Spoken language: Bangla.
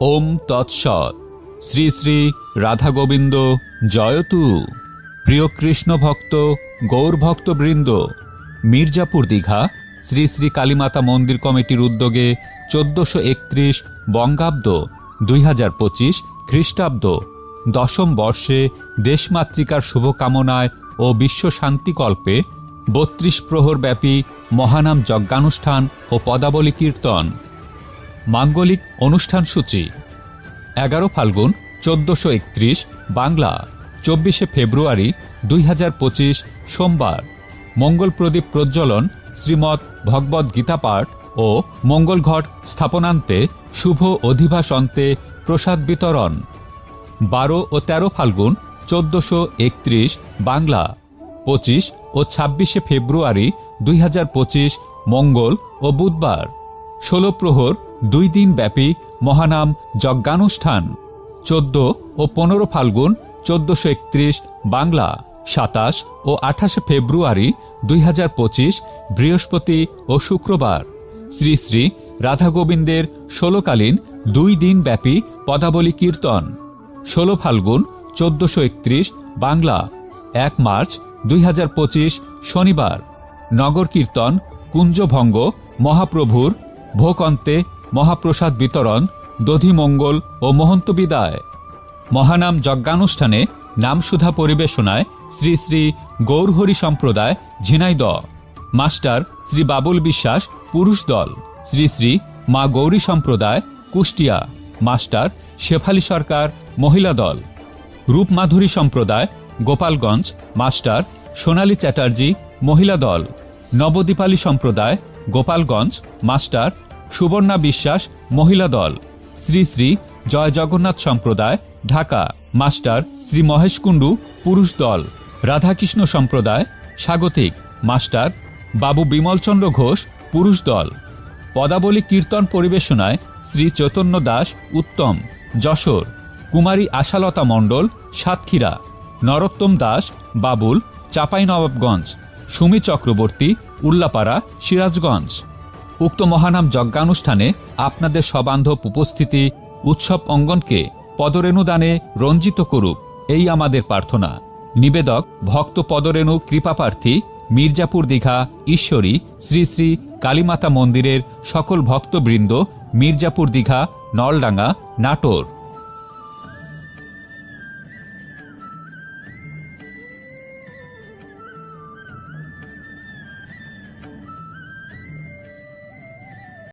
ওম তৎসৎ। শ্রী শ্রী রাধা গোবিন্দ জয়তু। প্রিয় কৃষ্ণ ভক্ত, গৌর ভক্তবৃন্দ, মির্জাপুর দীঘা, শ্রী শ্রী কালীমাতা মন্দির কমিটির উদ্যোগে চোদ্দশো একত্রিশ বঙ্গাব্দ দুই হাজার পঁচিশ খ্রিস্টাব্দ দশম বর্ষে দেশমাতৃকার শুভকামনায় ও বিশ্ব শান্তিকল্পে বত্রিশ প্রহরব্যাপী মহানাম যজ্ঞানুষ্ঠান ও পদাবলী কীর্তন মাঙ্গলিক অনুষ্ঠানসূচি এগারো ফাল্গুন, চোদ্দশো একত্রিশ, বাংলা, চব্বিশে ফেব্রুয়ারি দুই হাজার পঁচিশ, সোমবার। মঙ্গল প্রদীপ প্রজ্বলন, শ্রীমৎ ভগবদ্ গীতাপাঠ ও মঙ্গলঘট স্থাপনান্তে শুভ অধিবাস অন্তে প্রসাদ বিতরণ। বারো ও তেরো ফাল্গুন, চোদ্দশো একত্রিশ, বাংলা, পঁচিশ ও ছাব্বিশে ফেব্রুয়ারি দুই হাজার পঁচিশ, মঙ্গল ও বুধবার। ষোলো প্রহর, দুই দিন ব্যাপী মহানাম যজ্ঞানুষ্ঠান, চোদ্দ ও পনেরো ফাল্গুন, চোদ্দশো একত্রিশ বাংলা, সাতাশ ও আঠাশে ফেব্রুয়ারি দুই হাজার পঁচিশ বৃহস্পতি ও শুক্রবার। শ্রী শ্রী রাধা গোবিন্দের ষোলকালীন দুই দিন ব্যাপী পদাবলী কীর্তন, ষোলো ফাল্গুন, চোদ্দশো একত্রিশ বাংলা, এক মার্চ দুই হাজার পঁচিশ শনিবার। নগর কীর্তন, কুঞ্জভঙ্গ, মহাপ্রভুর ভোকন্তে মহাপ্রসাদ বিতরণ দধিমঙ্গল ও মহন্ত বিদায়। মহানাম যজ্ঞানুষ্ঠানে নামসুধা পরিবেশনায় শ্রী শ্রী গৌরহরি সম্প্রদায় ঝিনাইদ মাস্টার শ্রী বাবুল বিশ্বাস পুরুষ দল, শ্রী শ্রী মা গৌরী সম্প্রদায় কুষ্টিয়া। মাস্টার শেফালি সরকার মহিলা দল। রূপমাধুরী সম্প্রদায় গোপালগঞ্জ, মাস্টার সোনালী চ্যাটার্জি মহিলা দল। নবদীপালী সম্প্রদায় গোপালগঞ্জ, মাস্টার, সুবর্ণা বিশ্বাস, মহিলা দল। শ্রী শ্রী জয় জগন্নাথ সম্প্রদায়, ঢাকা। মাস্টার, শ্রী মহেশ কুণ্ডু, পুরুষ দল। রাধাকৃষ্ণ সম্প্রদায়, স্বাগতিক। মাস্টার, বাবু বিমলচন্দ্র ঘোষ, পুরুষ দল। পদাবলী কীর্তন পরিবেশনায় শ্রী চৈতন্য দাস, উত্তম। যশোর, কুমারী আশালতা মণ্ডল, সাতক্ষীরা। নরোত্তম দাস, বাবুল, চাঁপাইনবাবগঞ্জ। সুমি চক্রবর্তী, উল্লাপাড়া, সিরাজগঞ্জ। উক্ত মহানাম যজ্ঞানুষ্ঠানে আপনাদের সবান্ধব উপস্থিতি, উৎসব অঙ্গনকে পদরেণুদানে রঞ্জিত করুক, এই আমাদের প্রার্থনা। নিবেদক, ভক্ত পদরেণু কৃপাপ্রার্থী, মির্জাপুর দীঘা, ঈশ্বরী, শ্রী শ্রী কালীমাতা মন্দিরের সকল ভক্তবৃন্দ, মির্জাপুর দীঘা, নলডাঙ্গা, নাটোর।